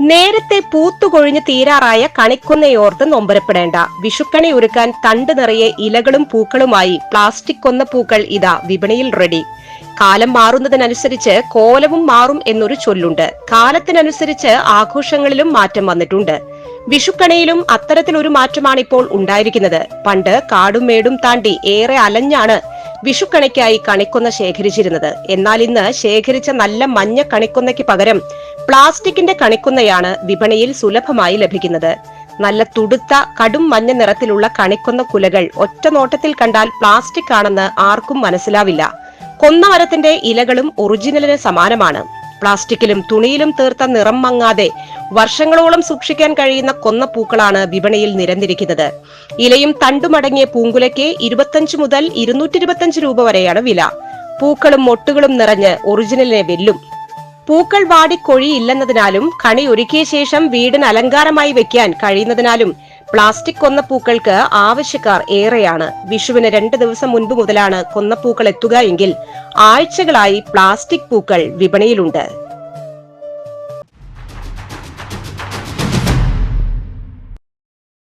നേരത്തെ പൂത്തുകൊഴിഞ്ഞ് തീരാറായ കണിക്കൊന്നയോർത്ത് നൊമ്പരപ്പെടേണ്ട. വിഷുക്കണി ഒരുക്കാൻ തണ്ട് നിറയെ ഇലകളും പൂക്കളുമായി പ്ലാസ്റ്റിക് കൊന്ന പൂക്കൾ ഇതാ വിപണിയിൽ റെഡി കാലം മാറുന്നതിനനുസരിച്ച് കോലവും മാറും എന്നൊരു ചൊല്ലുണ്ട്. കാലത്തിനനുസരിച്ച് ആഘോഷങ്ങളിലും മാറ്റം വന്നിട്ടുണ്ട്. വിഷുക്കണിയിലും അത്തരത്തിലൊരു മാറ്റമാണ് ഇപ്പോൾ ഉണ്ടായിരിക്കുന്നത്. പണ്ട് കാടും മേടും താണ്ടി ഏറെ അലഞ്ഞാണ് വിഷുക്കണിക്കായി കണിക്കൊന്ന ശേഖരിച്ചിരുന്നത്. എന്നാൽ ഇന്ന് ശേഖരിച്ച നല്ല മഞ്ഞ കണിക്കൊന്നയ്ക്ക് പകരം പ്ലാസ്റ്റിക്കിന്റെ കണിക്കുന്നയാണ് വിപണിയിൽ സുലഭമായി ലഭിക്കുന്നത്. നല്ല തുടുത്ത കടും മഞ്ഞ നിറത്തിലുള്ള കണിക്കുന്ന കുലകൾ ഒറ്റ നോട്ടത്തിൽ കണ്ടാൽ പ്ലാസ്റ്റിക് ആണെന്ന് ആർക്കും മനസ്സിലാവില്ല. കൊന്നമരത്തിന്റെ ഇലകളും ഒറിജിനലിന് സമാനമാണ്. പ്ലാസ്റ്റിക്കിലും തുണിയിലും തീർത്ത നിറം മങ്ങാതെ വർഷങ്ങളോളം സൂക്ഷിക്കാൻ കഴിയുന്ന കൊന്ന പൂക്കളാണ് വിപണിയിൽ നിരന്നിരിക്കുന്നത്. ഇലയും തണ്ടുമടങ്ങിയ പൂങ്കുലയ്ക്ക് ഇരുപത്തഞ്ച് മുതൽ ഇരുന്നൂറ്റി രൂപ വരെയാണ് വില. പൂക്കളും മൊട്ടുകളും നിറഞ്ഞ് ഒറിജിനലിനെ വെല്ലും. പൂക്കൾ വാടി കൊഴിയില്ലെന്നതിനാലും കണി ഒരുക്കിയ ശേഷം വീടിന് അലങ്കാരമായി വെക്കാൻ കഴിയുന്നതിനാലും പ്ലാസ്റ്റിക് കൊന്നപ്പൂക്കൾക്ക് ആവശ്യക്കാർ ഏറെയാണ്. വിഷുവിന് രണ്ട് ദിവസം മുൻപ് മുതലാണ് കൊന്നപ്പൂക്കൾ എത്തുക എങ്കിൽ ആഴ്ചകളായി പ്ലാസ്റ്റിക് പൂക്കൾ വിപണിയിലുണ്ട്.